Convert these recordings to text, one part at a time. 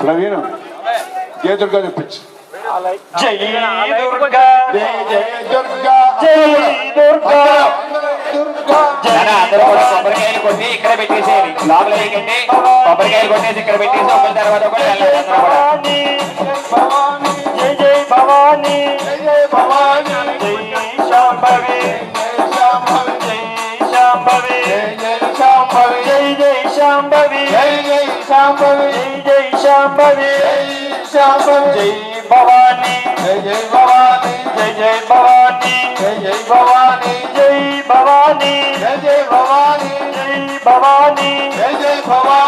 ప్రవీణ జయ దుర్గా చెప్పించు జై దుర్గా. జయ జయ దుర్గా. జయ దుర్గా కొబ్బరికాయలు కొట్టి ఇక్కడ పెట్టేసేయాలి లోపల కొబ్బరికాయలు కొట్టేసి ఇక్కడ పెట్టేసి ఒకరి తర్వాత ఒకటి జై జై శాంభవి జై జై శాంభవి. జై జై శాంభవి. జై జై శాంభవి. శాంభవి శాంభవి జై భవానీ జై జై భవానీ జై జై భవానీ జై జై భవానీ జై భవానీ జై జై భవానీ జై భవానీ జై జై Bhavani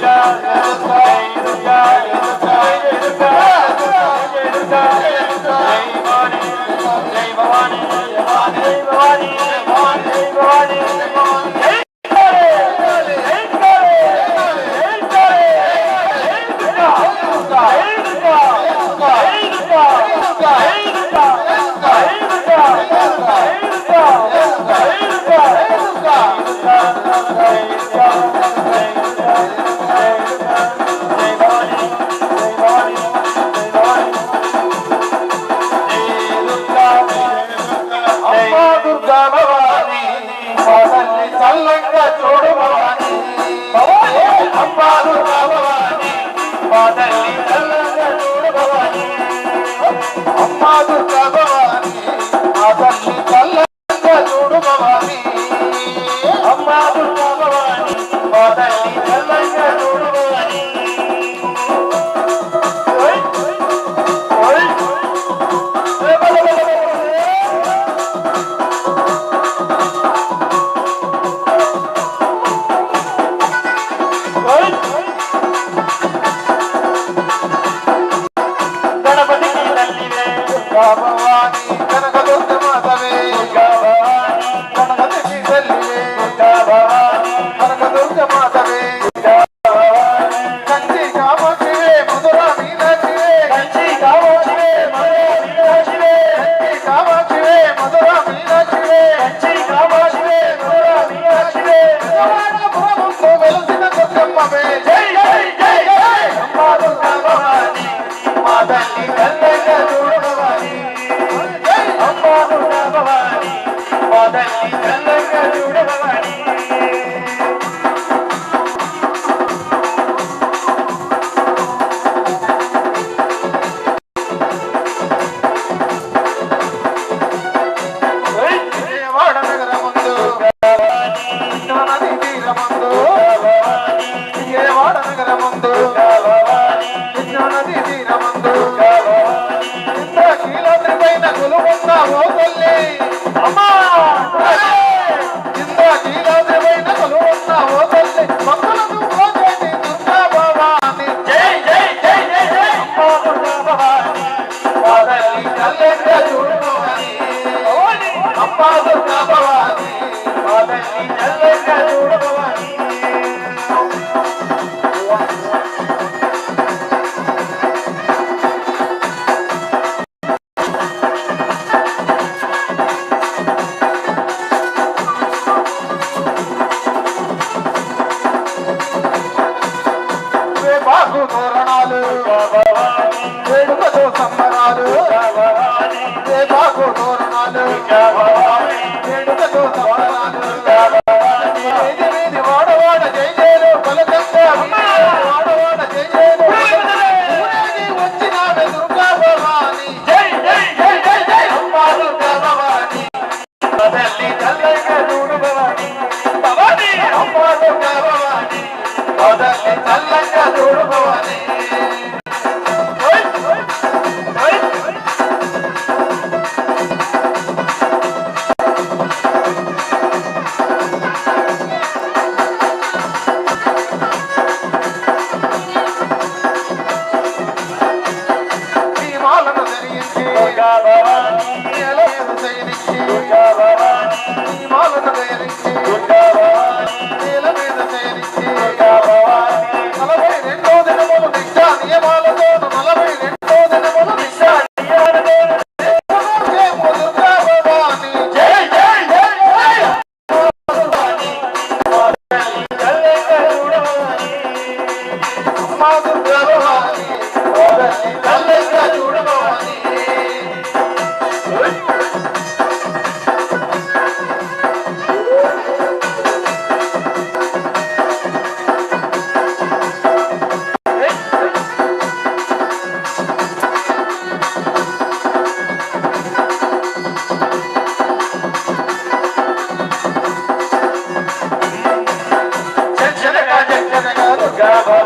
Jaya Father, Father. Jabawani మా Java.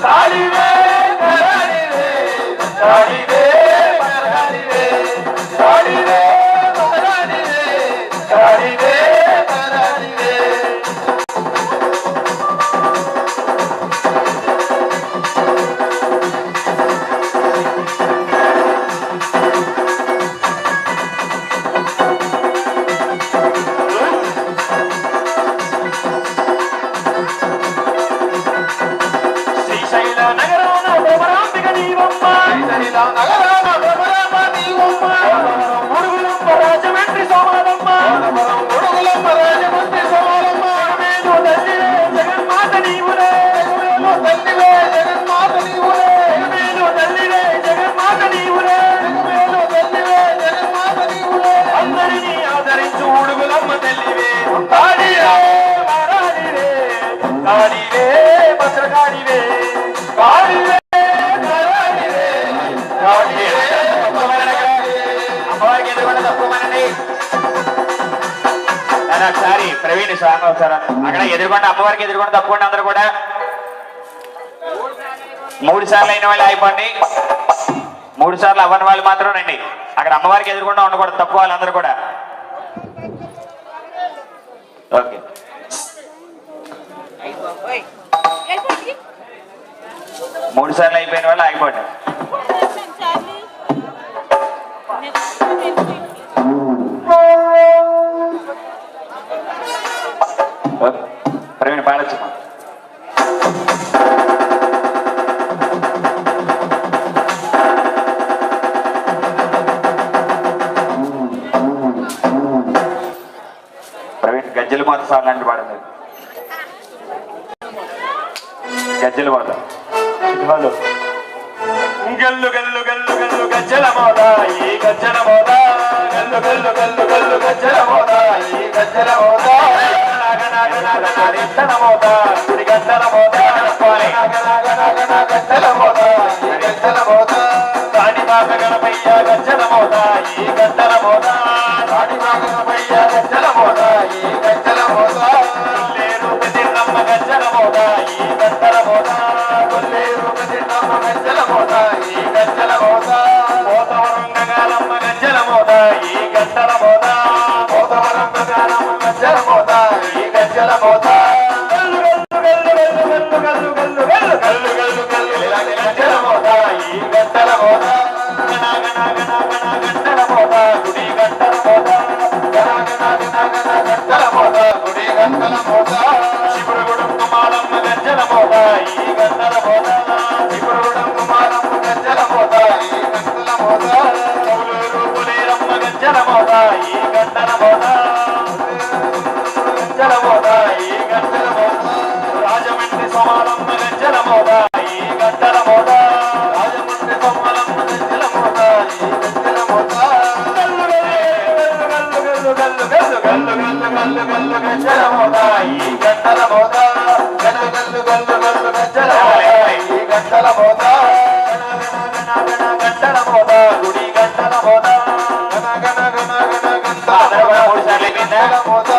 Tá! కాడిరే భద్రకాడిరే కాడిరే ఒకసారి ప్రవీణ్ స్వామి ఒకసారి అక్కడ ఎదురుకుండా అమ్మవారికి ఎదురుకుండా తప్పకుండా అందరూ కూడా. మూడు సార్లు అయిన వాళ్ళు అయిపోండి. మూడు సార్లు అవ్వని వాళ్ళు మాత్రం రండి. అక్కడ అమ్మవారికి ఎదురుకుండా ఉండకూడదు తప్పు వాళ్ళందరూ కూడా. ఓకే. మూడు సార్లు అయిపోయిన వాళ్ళు ఆగిపోండి ప్రవీణ్ పాడచ్చు ప్రవీణ్ గజ్జల మాత సాంగ్ అంటే పాడండి. గజ్జల మోత వాళ్ళు గల్లు గల్లు గల్లు గల్లు గజ్జల మోద ఈ గజ్జల మోదా. గల్లు గల్లు గల్లు గల్లు గజ్జల మోద ఈ గజ్జల మోదా. నాగ నాగ నాగ నాగ మోద గుడి గజ్జల మోదా నాగ నాగ నాగ నాగ గజ్జల మోదా. ఈ గజ్జల గణపయ్య గజ్జల మోద ఈ గజ్జల మోదా. గణపయ్య గజ్జల మోద ఈ గజ్జల మోదా. లేరు తిన్నమ్మ గజ్జల మోద ఈ గజ్జల మోత ఈ గజ్జల మోతా గల్లు గల్లు గల్లు గల్లు గల్లు గల్లు గజ్జల మోద ఈ గంటల మోద గల్లు గల్లు గల్లు గల్లు గజ్జల ఈ గంటల మోద గంటల మోద గుడి గంటల మోద గణ గణ గణ గణ గంటల మోద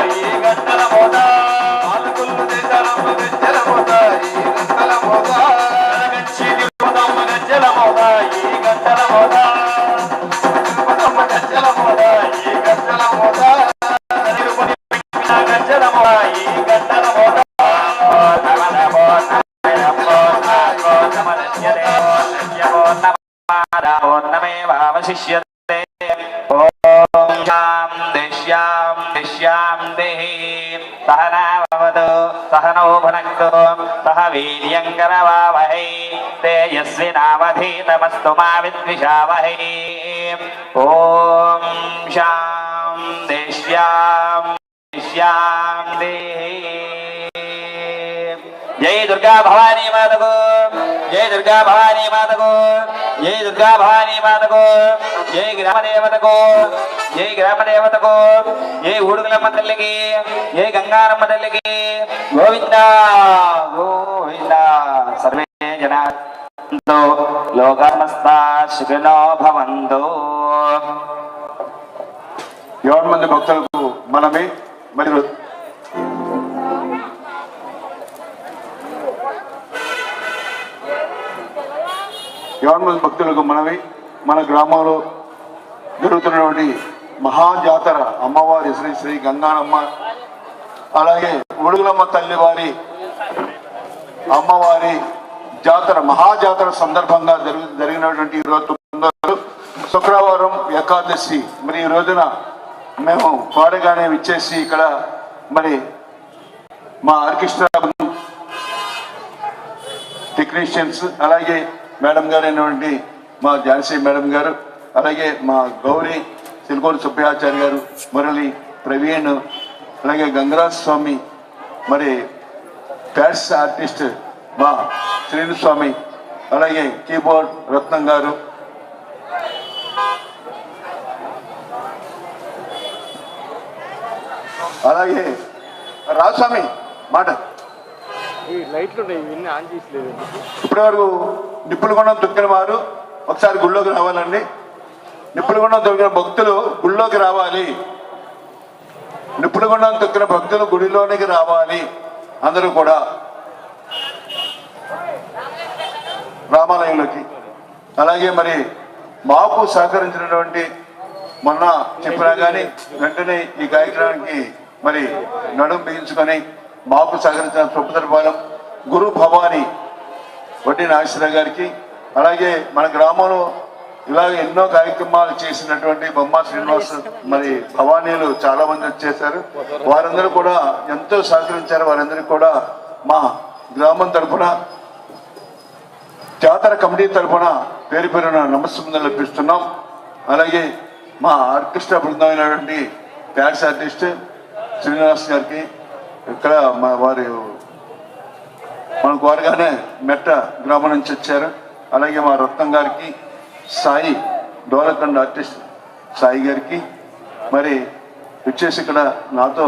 barriga वीर्यङ्गरवावहै तेजस्विनावधीतमस्तु मा विद्विषावहै ॐ शां देश्यां देश्यां देहि जय दुर्गा भवानी मातको జై దుర్గా భవానీ మాతకు జై దుర్గా భవానీ మాతకు జై గ్రామ దేవతకు జై గ్రామ దేవతకు జై ఊడుగులమ్మ తల్లికి జై గంగారమ్మ తల్లికి గోవింద గోవింద. సర్వే జనా లోకమస్తా సుఖినో భవంతు. ఎవరి మంది భక్తులకు మనమే మరి ఎవరి భక్తులకు మనవి మన గ్రామంలో జరుగుతున్నటువంటి మహాజాతర అమ్మవారి శ్రీ శ్రీ గంగానమ్మ అలాగే ఉడుగులమ్మ తల్లివారి అమ్మవారి జాతర మహాజాతర సందర్భంగా జరిగి జరిగినటువంటి ఇరవై శుక్రవారం ఏకాదశి. మరి ఈ రోజున మేము పాడగానే ఇచ్చేసి ఇక్కడ మరి మా ఆర్కెస్ట్రా టెక్నీషియన్స్ అలాగే మేడం గారు అయినటువంటి మా ఝాన్సీ మేడం గారు అలాగే మా గౌరీ సిల్కోటి సుబ్బయాచార్య గారు మురళి ప్రవీణ్ అలాగే గంగరాజ్ స్వామి మరి ప్యాడ్స్ ఆర్టిస్ట్ మా శ్రీను స్వామి అలాగే కీబోర్డ్ రత్నం గారు. అలాగే రాస్వామి మాట. ఈ లైట్లు ఉన్నాయి ఇవన్నీ ఆన్ చేసలేదు ఇప్పటి వరకు నిప్పులగొండం తొక్కిన వారు ఒకసారి గుళ్ళోకి రావాలండి. నిప్పులగొండం తొక్కిన భక్తులు గుళ్ళోకి రావాలి. నిప్పులగొండం తొక్కిన భక్తులు గుడిలోనికి రావాలి. అందరూ కూడా రామాలయంలోకి. అలాగే మరి మాకు సహకరించినటువంటి మొన్న చెప్పినా కానీ వెంటనే ఈ కార్యక్రమానికి మరి నడుం బిగించుకొని మాకు సహకరించిన సుభద్రపాలెం గురు భవాని వడ్డీ నాగేశ్వరరావు గారికి అలాగే మన గ్రామంలో ఇలాగ ఎన్నో కార్యక్రమాలు చేసినటువంటి బొమ్మ శ్రీనివాస్ మరి భవానీలు చాలా మంది వచ్చేసారు వారందరూ కూడా ఎంతో సహకరించారు. వారందరికీ కూడా మా గ్రామం తరఫున జాతర కమిటీ తరఫున పేరు పేరున నమస్కారం లభిస్తున్నాం. అలాగే మా ఆర్కెస్ట్రా బృందమైనటువంటి డాన్స్ ఆర్టిస్ట్ శ్రీనివాస్ గారికి ఇక్కడ మా వారి మనం కోరగానే మెట్ట గ్రామం నుంచి వచ్చారు. అలాగే మా రత్నం గారికి సాయి డోలకండ్ ఆర్టిస్ట్ సాయి గారికి మరి వచ్చేసి ఇక్కడ నాతో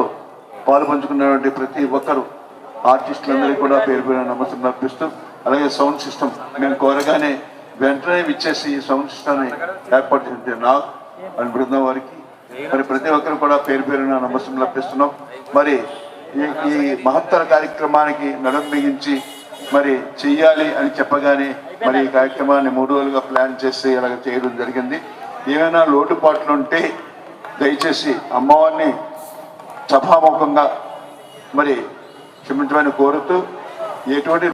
పాలు పంచుకున్నటువంటి ప్రతి ఒక్కరు ఆర్టిస్టులందరికీ కూడా పేరు పేరు నమస్కారం అర్పిస్తూ అలాగే సౌండ్ సిస్టమ్ మేము కోరగానే వెంటనే ఇచ్చేసి ఈ సౌండ్ సిస్టమ్ని ఏర్పాటు చేసింది నాకు అని బృందం వారికి. మరి ప్రతి ఒక్కరు కూడా పేరు పేరున నమస్కారం లభిస్తున్నాం మరి ఈ మహత్తర కార్యక్రమానికి నడుం బిగించి మరి చెయ్యాలి అని చెప్పగానే మరి ఈ కార్యక్రమాన్ని మూడు రోజులుగా ప్లాన్ చేసి ఇలాగ చేయడం జరిగింది. ఏమైనా లోటుపాట్లు ఉంటే దయచేసి అమ్మవారిని సభాముఖంగా మరి క్షమించమని కోరుతూ ఎటువంటి